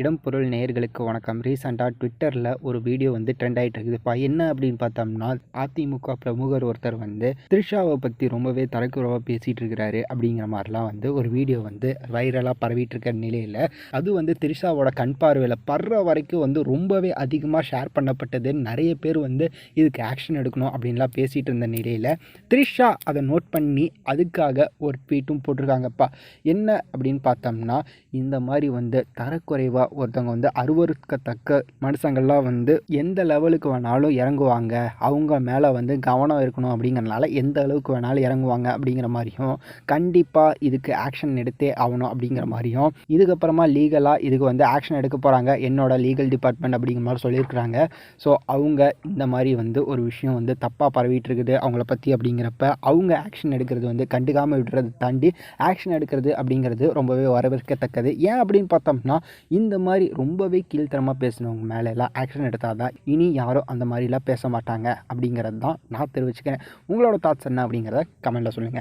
இடம் பொருள் நேயர்களுக்கு வணக்கம். ரீசெண்டாக ட்விட்டரில் ஒரு வீடியோ வந்து ட்ரெண்ட் ஆகிட்டு இருக்குதுப்பா. என்ன அப்படின்னு பார்த்தோம்னா அதிமுக பிரமுகர் ஒருத்தர் வந்து த்ரிஷாவை பற்றி ரொம்பவே தரக்குறவாக பேசிகிட்டு இருக்கிறாரு அப்படிங்கிற மாதிரிலாம் வந்து ஒரு வீடியோ வந்து வைரலாக பரவிட்டு இருக்கிற நிலையில் அது வந்து த்ரிஷாவோட கண் பார்வையில் படுற வரைக்கும் வந்து ரொம்பவே அதிகமாக ஷேர் பண்ணப்பட்டது. நிறைய பேர் வந்து இதுக்கு ஆக்ஷன் எடுக்கணும் அப்படின்லாம் பேசிகிட்டு இருந்த நிலையில் த்ரிஷா அதை நோட் பண்ணி அதுக்காக ஒரு ட்வீட்டும் போட்டிருக்காங்கப்பா. என்ன அப்படின்னு பார்த்தோம்னா இந்த மாதிரி வந்து தரக்குறைவாக ஒருத்தவங்க வந்து அருவருக்கத்தக்க மனுஷங்கள்லாம் வந்து எந்த லெவலுக்கு வேணாலும் இறங்குவாங்க. அவங்க மேலே வந்து கவனம் இருக்கணும் அப்படிங்கிறனால எந்த அளவுக்கு வேணாலும் இறங்குவாங்க அப்படிங்கிற மாதிரியும் கண்டிப்பாக இதுக்கு ஆக்ஷன் எடுத்தே ஆகணும் அப்படிங்கிற மாதிரியும் இதுக்கப்புறமா லீகலாக இதுக்கு வந்து ஆக்ஷன் எடுக்க போகிறாங்க என்னோட லீகல் டிபார்ட்மெண்ட் அப்படிங்கிற மாதிரி சொல்லியிருக்கிறாங்க. ஸோ அவங்க இந்த மாதிரி வந்து ஒரு விஷயம் வந்து தப்பாக பரவிட்டு இருக்குது அவங்கள பற்றி அப்படிங்கிறப்ப அவங்க ஆக்ஷன் எடுக்கிறது வந்து கண்டுக்காமல் விடுறதை தாண்டி ஆக்ஷன் எடுக்கிறது அப்படிங்கிறது ரொம்பவே வரவேற்கத்தக்கது. ஏன் அப்படின்னு பார்த்தோம்னா இந்த இந்த மாதிரி ரொம்பவே கீழ்த்தரமாக பேசினவங்க மேலெல்லாம் ஆக்ஷன் எடுத்தால் தான் இனி யாரும் அந்த மாதிரிலாம் பேச மாட்டாங்க அப்படிங்கிறது தான் நான் தெரிவிச்சுக்கிறேன். உங்களோட தாட்ஸ் என்ன அப்படிங்கிறத கமெண்ட்டில் சொல்லுங்கள்